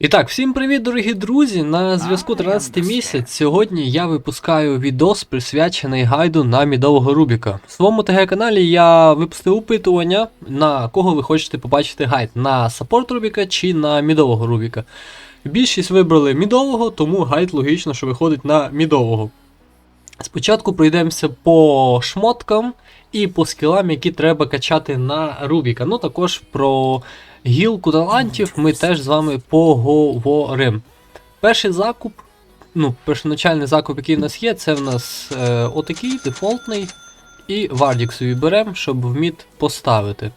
І так, всім привіт, дорогі друзі! На зв'язку 13 місяць. Сьогодні я випускаю відос, присвячений гайду на мідового Рубіка. В своєму ТГ-каналі я випустив опитування, на кого ви хочете побачити гайд: на саппорт Рубіка чи на мідового Рубіка. Більшість вибрали мідового, тому гайд логічно, що виходить на мідового. Спочатку пройдемося по шмоткам і по скілам, які треба качати на Рубіка. Ну також про гілку талантів ми теж з вами поговоримо. Перший закуп, ну, першоначальний закуп, який в нас є, це в нас е, отакий дефолтний. І Вардік собі беремо, щоб в мід поставити.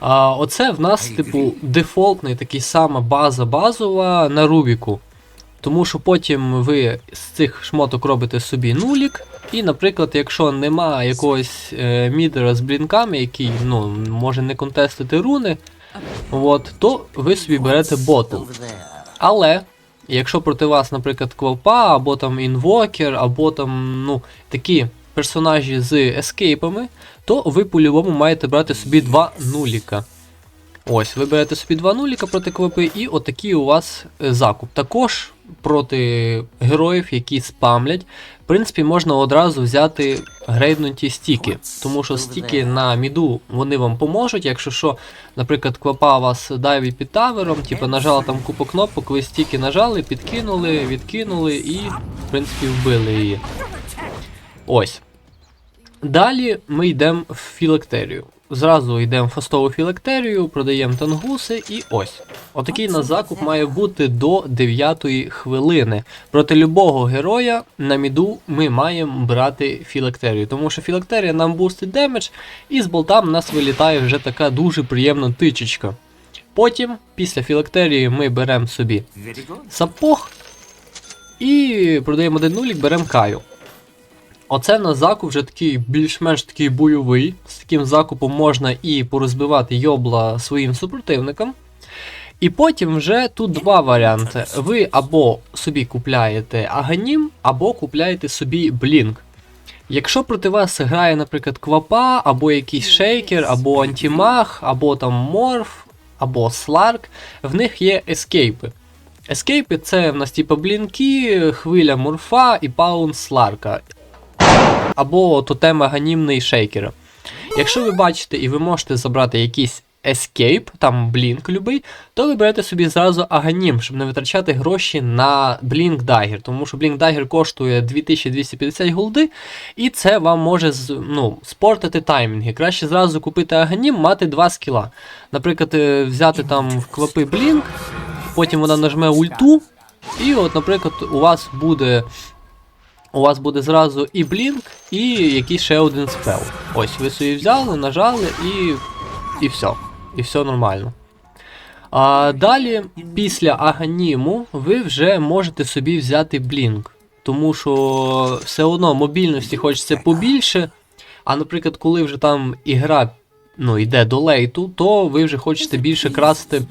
А, оце в нас, типу, дефолтний такий сама база базова на Рубіку. Тому що потім ви з цих шмоток робите собі нулік. І, наприклад, якщо нема якогось е, мідера з блінками, який ну, може не контестити руни, от, то ви собі берете боту. Але, якщо проти вас, наприклад, квалпа, або там інвокер, або там ну, такі персонажі з ескейпами, то ви по-любому маєте брати собі два нуліка. Ось, ви берете собі два нуліка проти квапи, і отакий у вас е, закуп. Також проти героїв, які спамлять, в принципі, можна одразу взяти грейднуті стіки. Тому що стіки на міду вони вам поможуть. Якщо що, наприклад, квапа вас дайві під тавером, типу нажала там купу кнопок, ви стіки нажали, підкинули, відкинули і, в принципі, вбили її. Ось. Далі ми йдемо в філактерію. Зразу йдемо в фастову філактерію, продаємо тангуси і ось. Отакий на закуп має бути до 9 хвилини. Проти любого героя на міду ми маємо брати філактерію, тому що філактерія нам бустить демедж, і з болтам в нас вилітає вже така дуже приємна тичечка. Потім, після філактерії, ми беремо собі сапог і продаємо один нулік, беремо каю. Оце на закуп вже такий більш-менш такий бойовий. З таким закупом можна і порозбивати йобла своїм супротивникам. І потім вже тут два варіанти. Ви або собі купляєте аганім, або купляєте собі блінк. Якщо проти вас грає, наприклад, квапа, або якийсь шейкер, або антимаг, або там морф, або сларк, в них є ескейпи. Ескейпи це в нас типу блінки, хвиля морфа і паун сларка або тотем аганімний шейкера. Якщо ви бачите і ви можете забрати якийсь Escape, там блінк любий, то ви берете собі зразу аганім, щоб не витрачати гроші на Blink Dagger, тому що Blink Dagger коштує 2250 голди, і це вам може ну, спортити таймінги. Краще зразу купити аганім, мати два скіла. Наприклад, е, взяти там в квапи Blink, потім вона нажме ульту, і от, наприклад, у вас буде у вас буде зразу і блінк, і якийсь ще один спел. Ось, ви собі взяли, нажали і. і все. І все нормально. А далі, після аганіму, ви вже можете собі взяти блінк. Тому що все одно мобільності хочеться побільше. А наприклад, коли вже там ігра ну, йде до лейту, то ви вже хочете більше красти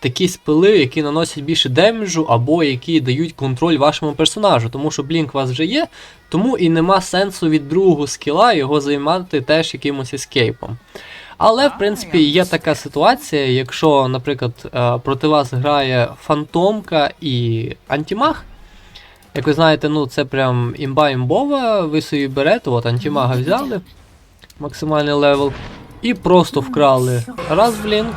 такі спили, які наносять більше демеджу, або які дають контроль вашому персонажу. Тому що блінк у вас вже є, тому і нема сенсу від другого скіла його займати теж якимось ескейпом. Але, в принципі, є така ситуація, якщо, наприклад, е, проти вас грає фантомка і антимаг. Як ви знаєте, ну це прям імба імбова, ви собі берете, от антимага взяли, максимальний левел, і просто вкрали раз блінк,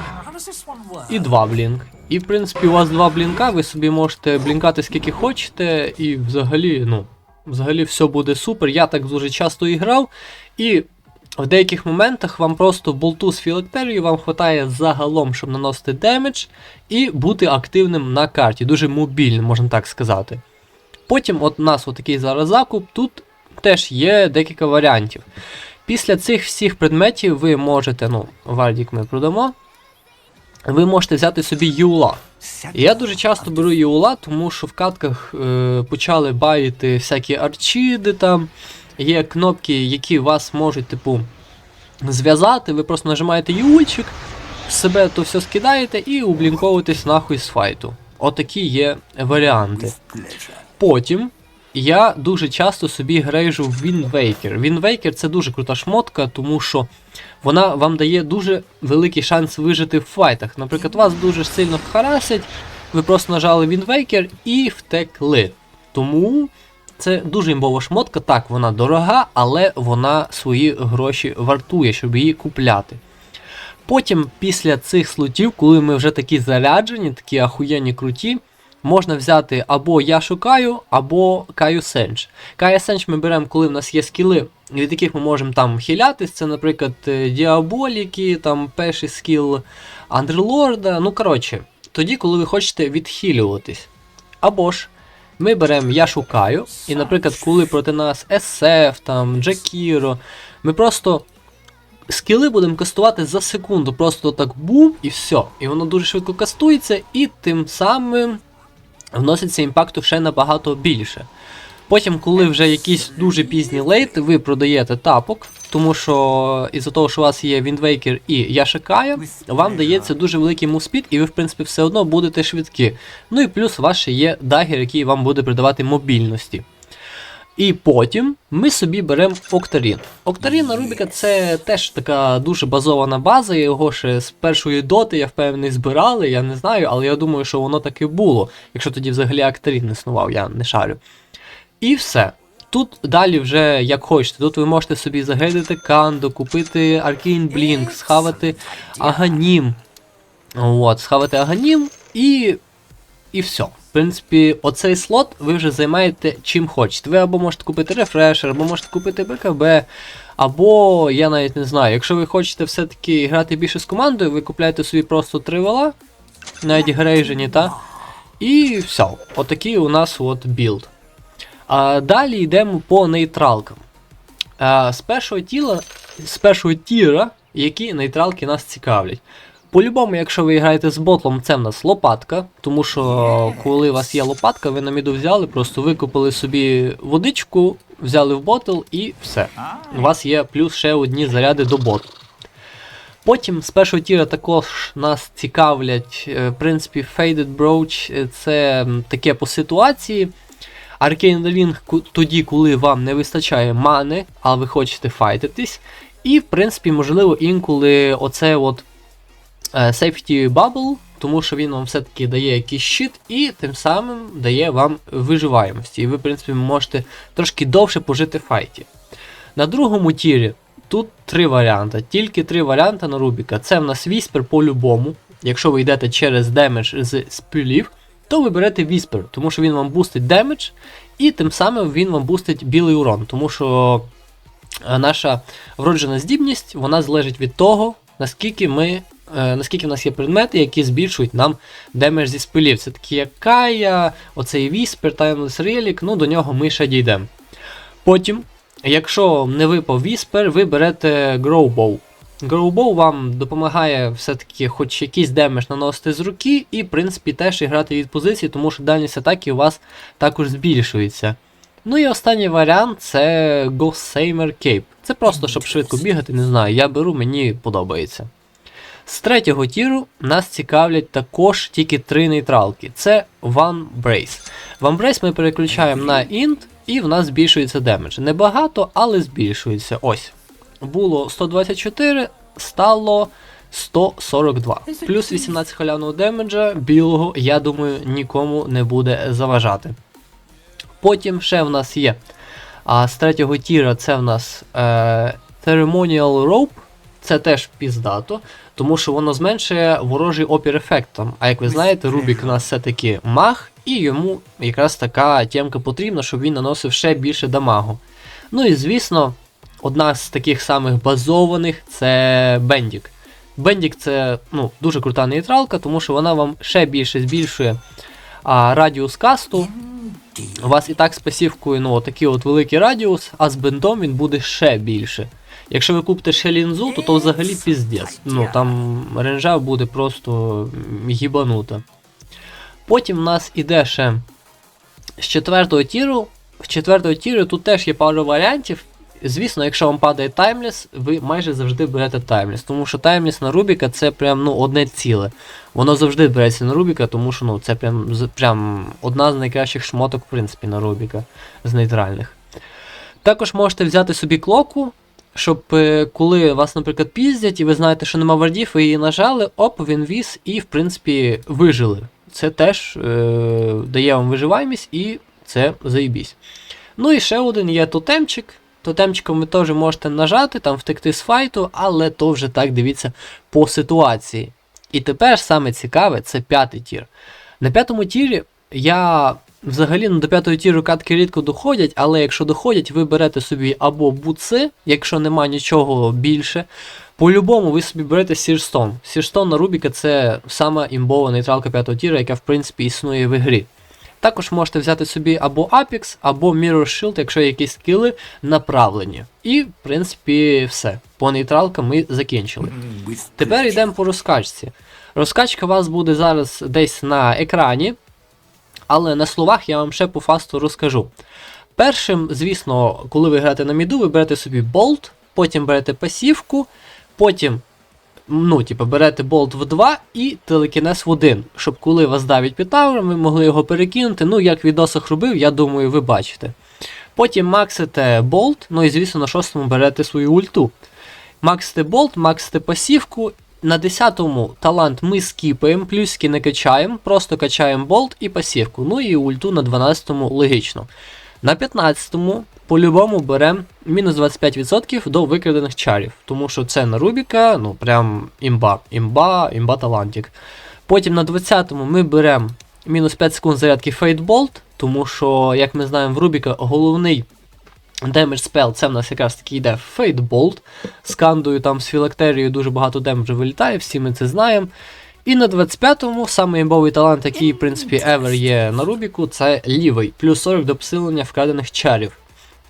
і два блінк. І в принципі у вас два блінка, ви собі можете блінкати скільки хочете, і взагалі, ну, взагалі все буде супер. Я так дуже часто і грав, і в деяких моментах вам просто болту з філактерією вам вистачає загалом, щоб наносити демедж і бути активним на карті. Дуже мобільним, можна так сказати. Потім, от у нас отакий зараз закуп, тут теж є декілька варіантів. Після цих всіх предметів ви можете, ну, вардік ми продамо. Ви можете взяти собі юла. Я дуже часто беру юла, тому що в катках е, почали баїти всякі арчіди там. Є кнопки, які вас можуть, типу, зв'язати. Ви просто нажимаєте юльчик, себе то все скидаєте і облінковуєтесь нахуй з файту. Отакі є варіанти. Потім я дуже часто собі грейжу в. Wind Waker це дуже крута шмотка, тому що вона вам дає дуже великий шанс вижити в файтах. Наприклад, вас дуже сильно харасять, ви просто нажали Windwaker і втекли. Тому це дуже імбова шмотка. Так, вона дорога, але вона свої гроші вартує, щоб її купляти. Потім, після цих слотів, коли ми вже такі заряджені, такі ахуєнні круті, можна взяти або я шукаю, або Каю Сенч. Кая Сенч ми беремо, коли в нас є скіли, від яких ми можемо там хилятись. Це, наприклад, е, Діаболіки, там перший скіл Андерлорда. Ну, коротше, тоді, коли ви хочете відхилюватись. Або ж ми беремо Я шукаю, і, наприклад, коли проти нас SF, там, Джакіро, ми просто скіли будемо кастувати за секунду. Просто так бум і все. І воно дуже швидко кастується, і тим самим вноситься імпакту ще набагато більше. Потім, коли вже якісь дуже пізні лейт, ви продаєте тапок, тому що із-за того, що у вас є Віндвейкер і Яшикая, вам дається дуже великий муспід, і ви, в принципі, все одно будете швидкі. Ну і плюс у вас ще є дагер, який вам буде придавати мобільності. І потім ми собі беремо Октарін. Октарін на Рубіка це теж така дуже базована база, його ще з першої доти, я впевнений, збирали, я не знаю, але я думаю, що воно так і було, якщо тоді взагалі Октарін не існував, я не шарю. І все. Тут далі вже як хочете. Тут ви можете собі загрейдити Кандо, купити Arcane Blink, схавати Аганім. От, схавати Аганім і. І все. В принципі, оцей слот ви вже займаєте чим хочете. Ви або можете купити рефрешер, або можете купити БКБ, або я навіть не знаю, якщо ви хочете все-таки грати більше з командою, ви купляєте собі просто три вала, навіть грейжені, та? І все. Отакий у нас от білд. А далі йдемо по нейтралкам. А, з першого тіла, з першого тіра, які нейтралки нас цікавлять. По-любому, якщо ви граєте з ботлом, це в нас лопатка, тому що коли у вас є лопатка, ви на міду взяли, просто викупили собі водичку, взяли в ботл і все. У вас є плюс ще одні заряди до боту. Потім з першого тіра також нас цікавлять, е, в принципі, Faded Brooch, е, це таке по ситуації. Arcane Ring тоді, коли вам не вистачає мани, а ви хочете файтитись. І, в принципі, можливо, інколи оце от Safety Bubble, тому що він вам все-таки дає якийсь щит і тим самим дає вам виживаємості. І ви, в принципі, можете трошки довше пожити в файті. На другому тірі тут три варіанти. Тільки три варіанти на Рубіка. Це в нас Віспер по-любому. Якщо ви йдете через демедж з спілів, то ви берете Віспер, тому що він вам бустить демедж, і тим самим він вам бустить білий урон, тому що е, наша вроджена здібність вона залежить від того, наскільки ми. Е, Наскільки в нас є предмети, які збільшують нам демедж зі спилів. Це такі як Кая, оцей Віспер, Timeless Relic, ну до нього ми ще дійдемо. Потім, якщо не випав Віспер, ви берете Growbow. Growbow вам допомагає все-таки хоч якийсь демедж наносити з руки, і, в принципі, теж і грати від позиції, тому що дальність атаки у вас також збільшується. Ну і останній варіант це Gossamer Cape. Це просто щоб швидко бігати, не знаю. Я беру, мені подобається. З третього тіру нас цікавлять також тільки три нейтралки. Це One Brace. One Brace ми переключаємо на Int, і в нас збільшується демедж. Небагато, але збільшується. Ось. Було 124, стало 142. Плюс 18 халявного демеджа білого, я думаю, нікому не буде заважати. Потім ще в нас є. А з третього тіра це в нас е, Ceremonial Rope. Це теж піздато, тому що воно зменшує ворожий опір ефектом. А як ви знаєте, Рубік у нас все-таки маг, і йому якраз така тємка потрібна, щоб він наносив ще більше дамагу. Ну і звісно, одна з таких самих базованих це Бендік. Бендік це ну, дуже крута нейтралка, тому що вона вам ще більше збільшує а, радіус касту. У вас і так з пасівкою ну, такий от великий радіус, а з бендом він буде ще більше. Якщо ви купите ще лінзу, то то взагалі піздець. Ну там ренжа буде просто гібанута. Потім в нас іде ще з четвертого тіру. В четвертого тіру тут теж є пару варіантів. Звісно, якщо вам падає таймліс, ви майже завжди берете таймліс, тому що таймліс на Рубіка це прям ну, одне ціле. Воно завжди береться на Рубіка, тому що ну, це прям, прям одна з найкращих шмоток, в принципі, на Рубіка з нейтральних. Також можете взяти собі клоку, щоб е, коли вас, наприклад, піздять, і ви знаєте, що нема вардів, ви її нажали, оп, він віз і, в принципі, вижили. це теж е, дає вам виживаємість і це заїбісь. Ну і ще один є тотемчик. Тотемчиком ви теж можете нажати, там втекти з файту, але то вже так дивіться по ситуації. І тепер саме цікаве це п'ятий тір. На п'ятому тірі я взагалі ну, до п'ятого тіру катки рідко доходять, але якщо доходять, ви берете собі або буци, якщо нема нічого більше. По-любому ви собі берете Сірстон. Сірстон на Рубіка це сама імбова нейтралка п'ятого тіра, яка в принципі існує в ігрі. Також можете взяти собі або Apex, або Mirror Shield, якщо якісь скіли направлені. І, в принципі, все. По нейтралкам ми закінчили. Тепер йдемо по розкачці. Розкачка у вас буде зараз десь на екрані, але на словах я вам ще по фасту розкажу. Першим, звісно, коли ви граєте на міду, ви берете собі болт, потім берете пасівку, потім ну, типу, берете болт в 2 і телекінез в 1, щоб коли вас давить під ви могли його перекинути. Ну, як відосах робив, я думаю, ви бачите. Потім максите болт, ну і звісно на шостому берете свою ульту. Максите болт, максите пасівку. На 10-му талант ми скіпаємо, плюски не качаємо, просто качаємо болт і пасівку. Ну і ульту на 12-му логічно. На 15-му по-любому беремо мінус 25% до викрадених чарів, тому що це на Рубіка, ну прям імба, імба, імба талантик. Потім на 20-му ми беремо мінус 5 секунд зарядки Фейтболт, тому що, як ми знаємо, в Рубіка головний демедж спел це в нас якраз таки йде Фейтболт. З кандою там з філактерією дуже багато демеджу вилітає, всі ми це знаємо. І на 25-му самий імбовий талант, який, в принципі, ever є на Рубіку, це лівий, плюс 40 до посилення вкрадених чарів.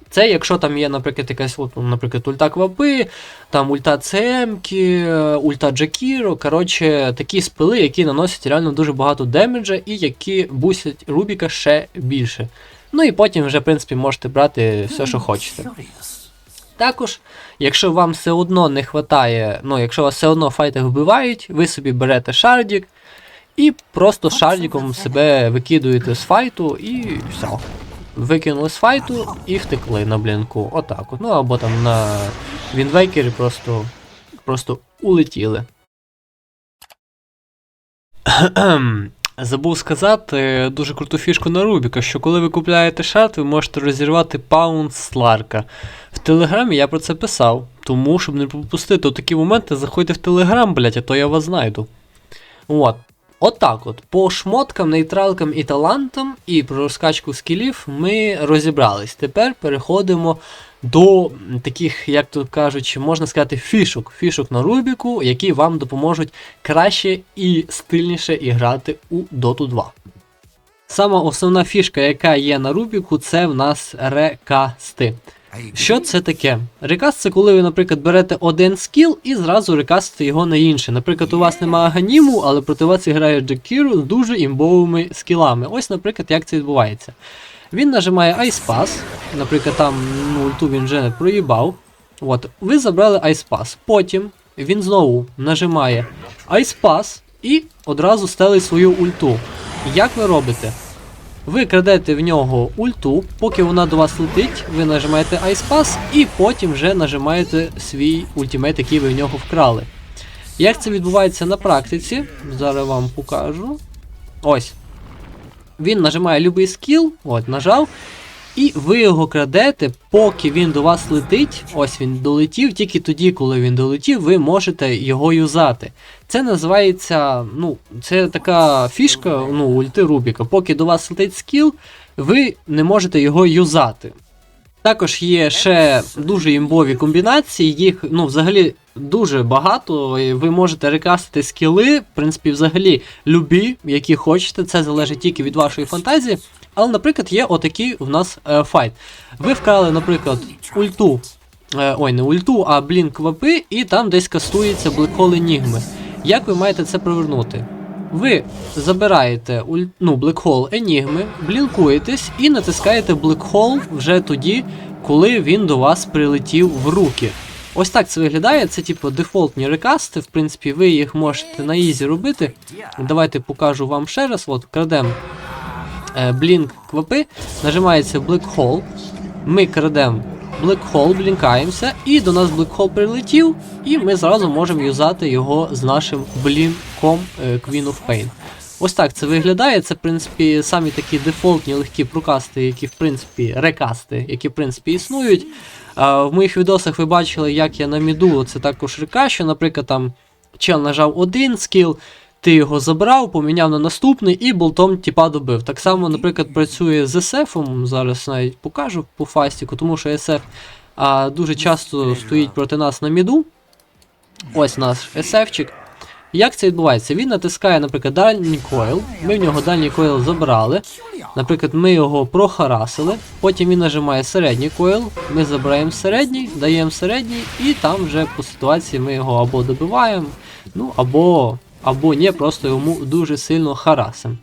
Це якщо там є, наприклад, якась, от, ну, наприклад, ульта Квапи, там ульта ЦМки, ульта Джакіро, коротше, такі спили, які наносять реально дуже багато демеджа і які бусять Рубіка ще більше. Ну і потім вже, в принципі, можете брати все, що хочете. Також, якщо вам все одно не вистачає, ну, якщо вас все одно файти вбивають, ви собі берете шардік і просто шардіком себе викидуєте з файту і все. Викинули з файту і втекли на блінку. Отак от. Ну або там на Вінвейкері просто, просто улетіли. Забув сказати дуже круту фішку на Рубіка, що коли ви купляєте шарт, ви можете розірвати паунд Сларка. В Телеграмі я про це писав, тому щоб не пропустити такі моменти, заходьте в Телеграм, блять, а то я вас знайду. От. Отак от. По шмоткам, нейтралкам і талантам, і про розкачку скілів ми розібрались. Тепер переходимо до таких, як то кажуть, можна сказати, фішок. Фішок на Рубіку, які вам допоможуть краще і стильніше іграти у Dota 2. Сама основна фішка, яка є на Рубіку, це в нас рекасти. Що це таке? Рекаст це коли ви, наприклад, берете один скіл і зразу рекастите його на інший. Наприклад, у вас немає аганіму, але проти вас грає Джекіру з дуже імбовими скілами. Ось, наприклад, як це відбувається. Він нажимає Ice Pass, наприклад, там ну, ульту він вже не проїбав. От, ви забрали Ice Pass. Потім він знову нажимає Ice Pass і одразу стелить свою ульту. Як ви робите? Ви крадете в нього ульту, поки вона до вас летить, ви нажимаєте Ice Pass і потім вже нажимаєте свій ультимейт, який ви в нього вкрали. Як це відбувається на практиці? Зараз вам покажу. Ось. Він нажимає любий скіл, от, нажав, і ви його крадете, поки він до вас летить. Ось він долетів, тільки тоді, коли він долетів, ви можете його юзати. Це називається, ну, це така фішка, ну, ульти Рубіка. Поки до вас летить скіл, ви не можете його юзати. Також є ще дуже імбові комбінації, їх ну, взагалі дуже багато. Ви можете рекастити скіли, в принципі, взагалі любі, які хочете, це залежить тільки від вашої фантазії. Але, наприклад, є отакий у нас е, файт. Ви вкрали, наприклад, ульту. Е, ой, не ульту, а блінк вапи, і там десь кастується блекхол Енігми. Як ви маєте це провернути? Ви забираєте уль... ну, блекхол Енігми, блінкуєтесь і натискаєте блекхол вже тоді, коли він до вас прилетів в руки. Ось так це виглядає. Це типу дефолтні рекасти. В принципі, ви їх можете на ізі робити. Давайте покажу вам ще раз. От, крадемо блінк квапи, нажимається Black Hole. Ми крадемо Black Hole, блінкаємося, і до нас Black Hole прилетів, і ми зразу можемо юзати його з нашим блінком е, Queen of Pain. Ось так це виглядає. Це, в принципі, самі такі дефолтні легкі прокасти, які, в принципі, рекасти, які, в принципі, існують. В моїх відосах ви бачили, як я на міду це також рекащу. Наприклад, там чел нажав один скіл, ти його забрав, поміняв на наступний і болтом тіпа добив. Так само, наприклад, працює з SF, зараз навіть покажу по фастіку, тому що SF а, дуже часто стоїть проти нас на міду. Ось наш SF-чик. Як це відбувається? Він натискає, наприклад, дальній койл. Ми в нього дальній койл забрали. Наприклад, ми його прохарасили. Потім він нажимає середній койл. Ми забираємо середній, даємо середній, і там вже по ситуації ми його або добиваємо, ну або, або ні, просто йому дуже сильно харасимо.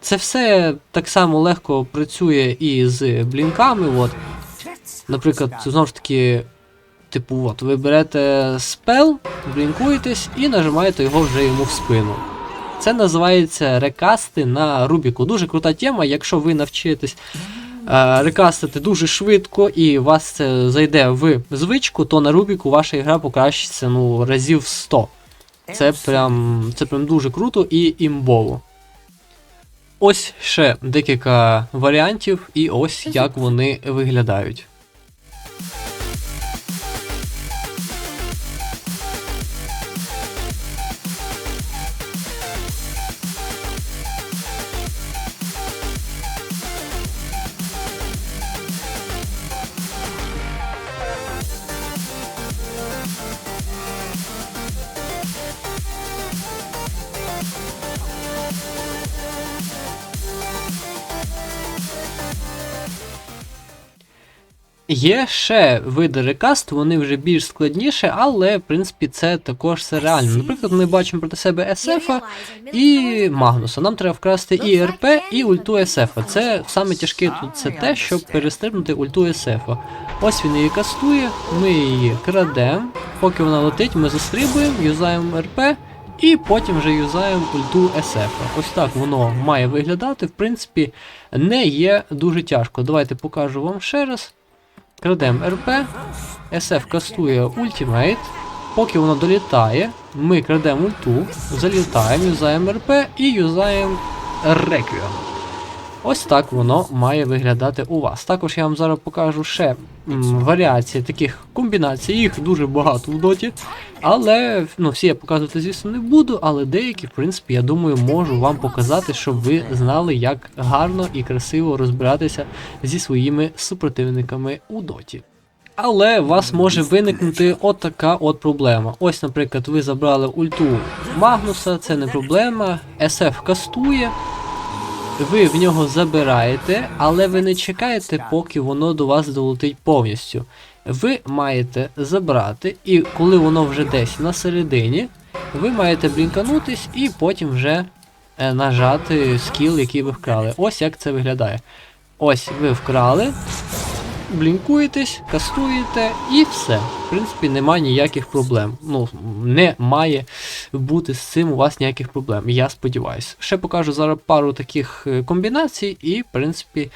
Це все так само легко працює і з блінками. От. Наприклад, знову ж таки, типу, от, ви берете спел, блінкуєтесь і нажимаєте його вже йому в спину. Це називається рекасти на Рубіку. Дуже крута тема, якщо ви навчитесь е, рекастити дуже швидко і вас це зайде в звичку, то на Рубіку ваша гра покращиться ну, разів 100. Це прям, це прям дуже круто і імбово. Ось ще декілька варіантів, і ось як вони виглядають. Є ще види рекаст, вони вже більш складніші, але в принципі це також все реально. Наприклад, ми бачимо проти себе SF і Магнуса. Нам треба вкрасти і РП, і ульту SF. Це саме тяжке тут це те, щоб перестрибнути ульту SF. Ось він її кастує, ми її крадемо. Поки вона летить, ми застрибуємо, юзаємо РП. І потім вже юзаємо ульту SF. Ось так воно має виглядати. В принципі, не є дуже тяжко. Давайте покажу вам ще раз. Крадемо РП, СФ кастує ультимейт. Поки воно долітає, ми крадемо ульту, залітаємо, юзаємо РП і юзаємо Реквіем. Ось так воно має виглядати у вас. Також я вам зараз покажу ще м, варіації таких комбінацій, їх дуже багато в доті. Але ну, всі я показувати, звісно, не буду, але деякі, в принципі, я думаю, можу вам показати, щоб ви знали, як гарно і красиво розбиратися зі своїми супротивниками у доті. Але у вас може виникнути така от проблема. Ось, наприклад, ви забрали ульту Магнуса, це не проблема. SF кастує, ви в нього забираєте, але ви не чекаєте, поки воно до вас долетить повністю. Ви маєте забрати, і коли воно вже десь на середині, ви маєте блінканутись і потім вже е, нажати скіл, який ви вкрали. Ось як це виглядає. Ось ви вкрали, блінкуєтесь, кастуєте і все. В принципі, немає ніяких проблем. Ну, не має бути з цим у вас ніяких проблем. Я сподіваюся. Ще покажу зараз пару таких е, комбінацій, і, в принципі,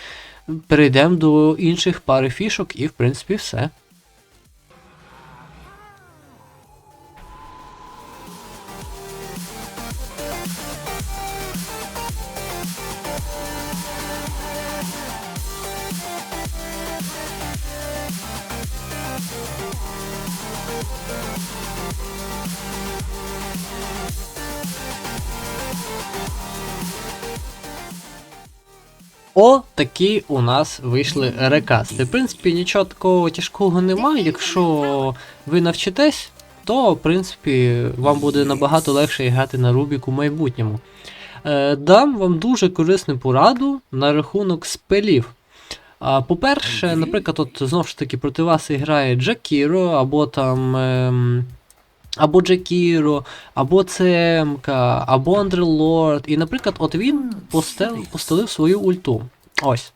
перейдемо до інших пари фішок, і, в принципі, все. О, такі у нас вийшли рекасти. В принципі, нічого такого тяжкого немає. Якщо ви навчитесь, то в принципі вам буде набагато легше грати на Рубік у майбутньому. Е, дам вам дуже корисну пораду на рахунок спелів. По-перше, наприклад, от знову ж таки проти вас грає Джакіро, або там. Або Джакіро, або ЦМК, або Андерлорд. І, наприклад, от він постел, постелив свою ульту. Ось.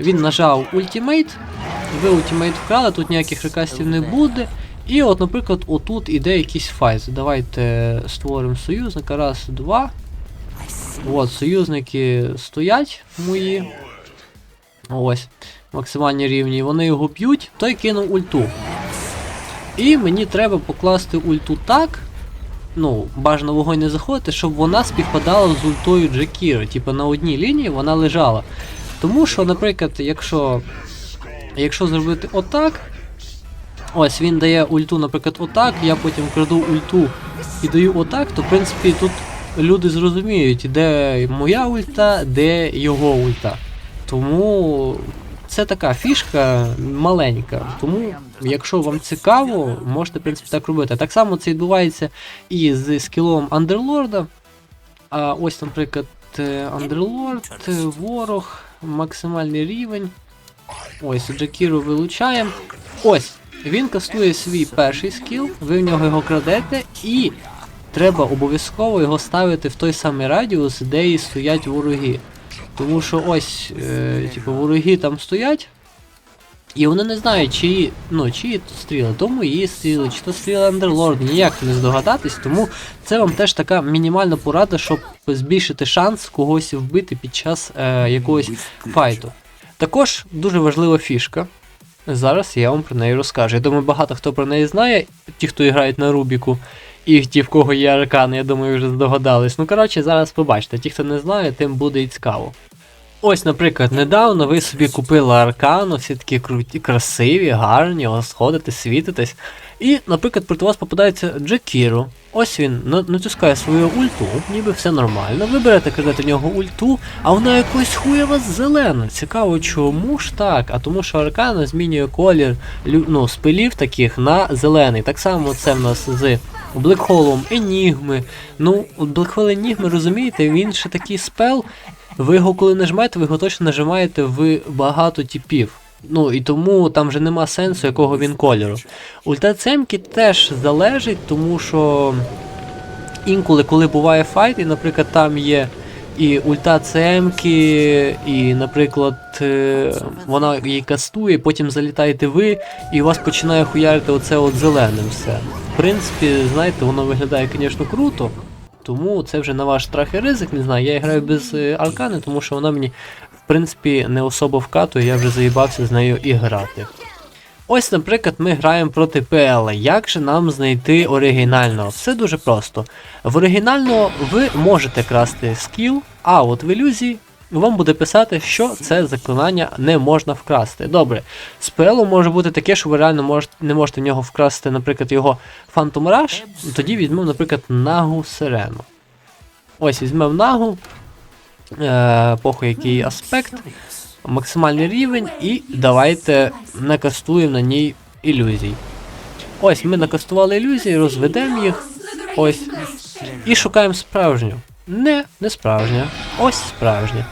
Він нажав ультимейт, ви ультимейт вкрали, тут ніяких рекастів не буде. І от, наприклад, отут іде якийсь файт. Давайте створимо союзника. Раз, два. От, союзники стоять мої. Ось. Максимальні рівні. Вони його б'ють, той кинув ульту. І мені треба покласти ульту так, ну, бажано вогонь не заходити, щоб вона співпадала з ультою Джекіро. Типу на одній лінії вона лежала. Тому що, наприклад, якщо, якщо зробити отак, ось він дає ульту, наприклад, отак, я потім краду ульту і даю отак, то в принципі тут люди зрозуміють, де моя ульта, де його ульта. Тому це така фішка маленька. Тому, якщо вам цікаво, можете в принципі так робити. Так само це відбувається і з скілом Андерлорда. А ось, наприклад, Андерлорд, е, ворог, максимальний рівень. Ось, Джакіру вилучаємо. Ось, він кастує свій перший скіл, ви в нього його крадете, і треба обов'язково його ставити в той самий радіус, де і стоять вороги. Тому що ось, е, типу, вороги там стоять, і вони не знають, чиї, ну, чиї тут стріли, то мої стріли, чи то стріли Андерлорд, ніяк не здогадатись, тому це вам теж така мінімальна порада, щоб збільшити шанс когось вбити під час е, якогось файту. Також дуже важлива фішка. Зараз я вам про неї розкажу. Я думаю, багато хто про неї знає, ті, хто грають на Рубіку, і ті, в кого є аркани, я думаю, вже здогадались. Ну, коротше, зараз побачите, ті, хто не знає, тим буде і цікаво. Ось, наприклад, недавно ви собі купили аркану, всі такі круті, красиві, гарні, ось ходите, світитесь. І, наприклад, проти вас попадається Джекіро. Ось він натискає свою ульту, ніби все нормально. Ви берете кидати нього ульту, а вона якось хуєва зелена. Цікаво, чому ж так? А тому що аркана змінює колір ну, спилів таких на зелений. Так само це в нас з Блекхолом Енігми. Ну, Блекхол Енігми, розумієте, він ще такий спел. Ви його коли нажмете, ви його точно нажимаєте в багато типів. Ну і тому там вже нема сенсу, якого він кольору. Ульта Цемки теж залежить, тому що інколи, коли буває файт, і, наприклад, там є і ульта Цемки, і, наприклад, е, вона її кастує, потім залітаєте ви, і у вас починає хуярити оце от зеленим все. В принципі, знаєте, воно виглядає, звісно, круто. Тому це вже на ваш страх і ризик, не знаю. Я граю без е, аркани, тому що вона мені, в принципі, не особо вкатує, я вже заїбався з нею і грати. Ось, наприклад, ми граємо проти ПЛ. Як же нам знайти оригінального? Все дуже просто. В оригінального ви можете красти скіл, а от в ілюзії вам буде писати, що це заклинання не можна вкрасти. Добре, PL може бути таке, що ви реально можете, не можете в нього вкрасти, наприклад, його Phantom Rush, тоді візьмемо, наприклад, Нагу Сирену. Ось візьмемо Нагу, е, похуй який аспект, максимальний рівень, і давайте накастуємо на ній ілюзій. Ось ми накастували ілюзії, розведемо їх. Ось. І шукаємо справжню. Не, не справжня. Ось справжня.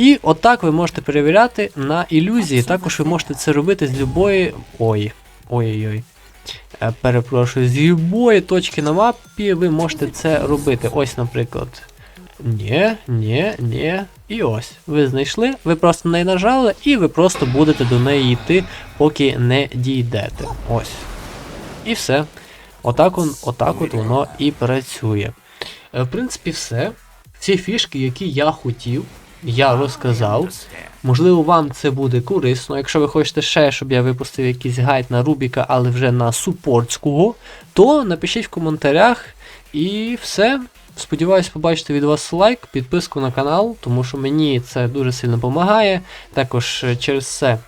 І отак ви можете перевіряти на ілюзії. Також ви можете це робити з любої. Ой. Ой-ой-ой. Е, Перепрошую, з любої точки на мапі ви можете це робити. Ось, наприклад. Ні, ні, ні. І ось. Ви знайшли, ви просто неї нажали, і ви просто будете до неї йти, поки не дійдете. Ось. І все. Отак, он, отак от воно і працює. Е, В принципі, все. Всі фішки, які я хотів, я розказав. Можливо, вам це буде корисно. Якщо ви хочете ще, щоб я випустив якийсь гайд на Рубіка, але вже на супортського, то напишіть в коментарях і все. Сподіваюсь побачити від вас лайк, підписку на канал, тому що мені це дуже сильно допомагає. Також е, через це,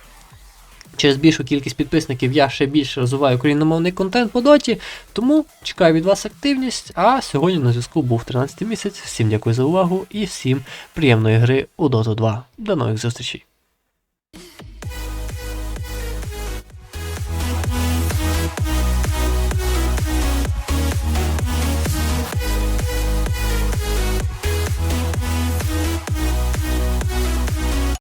через більшу кількість підписників я ще більше розвиваю україномовний контент по доті. Тому чекаю від вас активність. А сьогодні на зв'язку був 13 місяць. Всім дякую за увагу і всім приємної гри у Dota 2. До нових зустрічей!